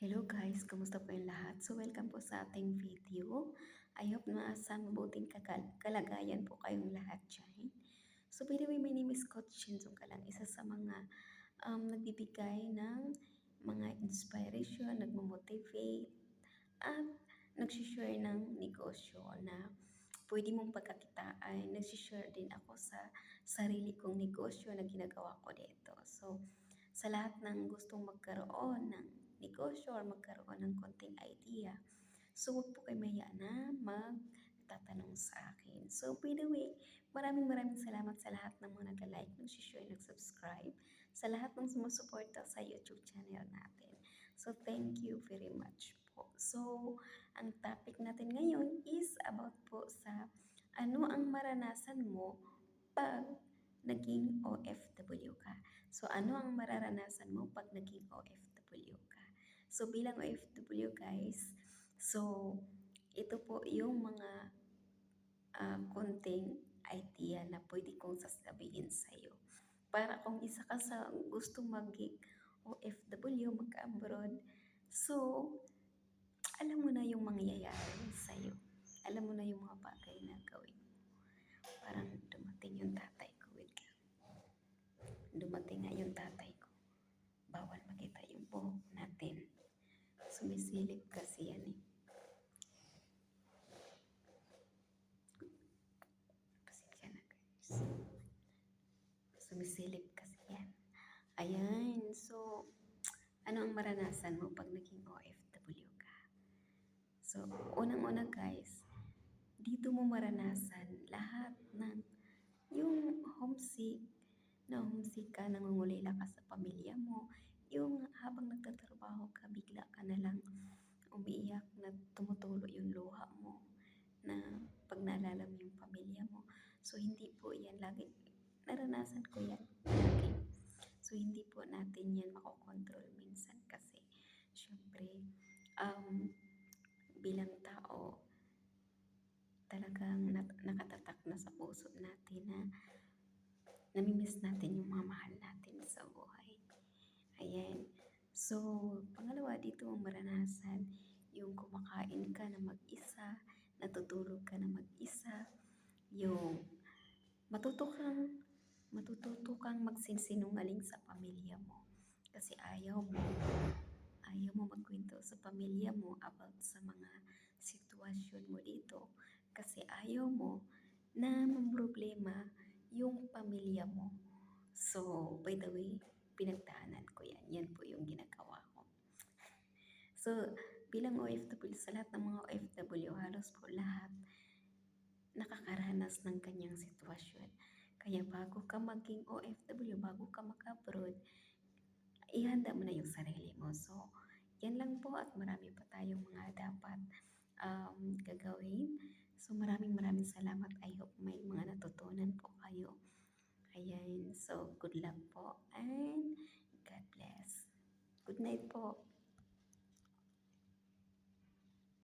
Hello guys, kumusta po yung lahat? So welcome po sa ating video. I hope na sa mabuting kalagayan po kayong lahat dyan. So by the way, my name is Coach Shinzo Kalang, isa sa mga um, nagbibigay ng mga inspiration, nagmo-motivate, at nagsishare ng negosyo na pwede mong pagkakitaan. Nagsishare din ako sa sarili kong negosyo na ginagawa ko dito. So, sa lahat ng gustong magkaroon ng negosyo or magkaroon ng konting idea, so huwag po kayo maya na magtatanong sa akin. So, by the way, maraming maraming salamat sa lahat ng mga nag-like, nag-share, nag-subscribe, sa lahat ng sumusuporta sa YouTube channel natin. So, thank you very much po. So, ang topic natin ngayon is about po sa ano ang maranasan mo pag naging OFW ka. So, ano ang mararanasan mo pag naging OFW? So, bilang OFW guys, so, ito po yung mga uh, konting idea na pwede kong sasabihin sa'yo. Para kung isa ka sa gustong maging OFW, mag-abroad, so, alam mo na yung mangyayari sa'yo. Alam mo na yung mga bagay na gawin mo. Parang dumating yung tatay ko. Wait lang. Dumating nga yung tatay ko. Bawal makita yung buhok natin. Sumisilip kasi yan eh. Pasensya na guys. Sumisilip kasi yan. Ayan. So, ano ang maranasan mo pag naging OFW ka? So, unang-una guys, dito mo maranasan lahat ng yung homesick, na homesick ka, nangungulila ka sa pamilya mo, yung habang nagtatrabaho ka, bigla ka na lang umiiyak na tumutulo yung luha mo na pag naalala yung pamilya mo. So, hindi po yan lagi, naranasan ko yan lagi. So, hindi po natin yan makokontrol minsan kasi, syempre, um, bilang tao, talagang nakatatak na sa puso natin na namimiss natin yung mga mahal natin sa. Ayan. So, pangalawa dito ang maranasan, yung kumakain ka na mag-isa, natutulog ka na mag-isa, yung matuto kang, matututo kang magsinsinungaling sa pamilya mo. Kasi ayaw mo ayaw mo magkwento sa pamilya mo about sa mga sitwasyon mo dito kasi ayaw mo na problema yung pamilya mo. So, by the way, pinagdaanan ko yan. Yan po yung ginagawa ko. So, bilang OFW, sa lahat ng mga OFW, halos po lahat nakakaranas ng kanyang sitwasyon. Kaya bago ka maging OFW, bago ka mag-abroad, ihanda mo na yung sarili mo. So, yan lang po at marami pa tayong mga dapat um, gagawin. So, maraming maraming salamat. I hope may mga natutunan po kayo. Ayan. So, good luck po and God bless. Good night po.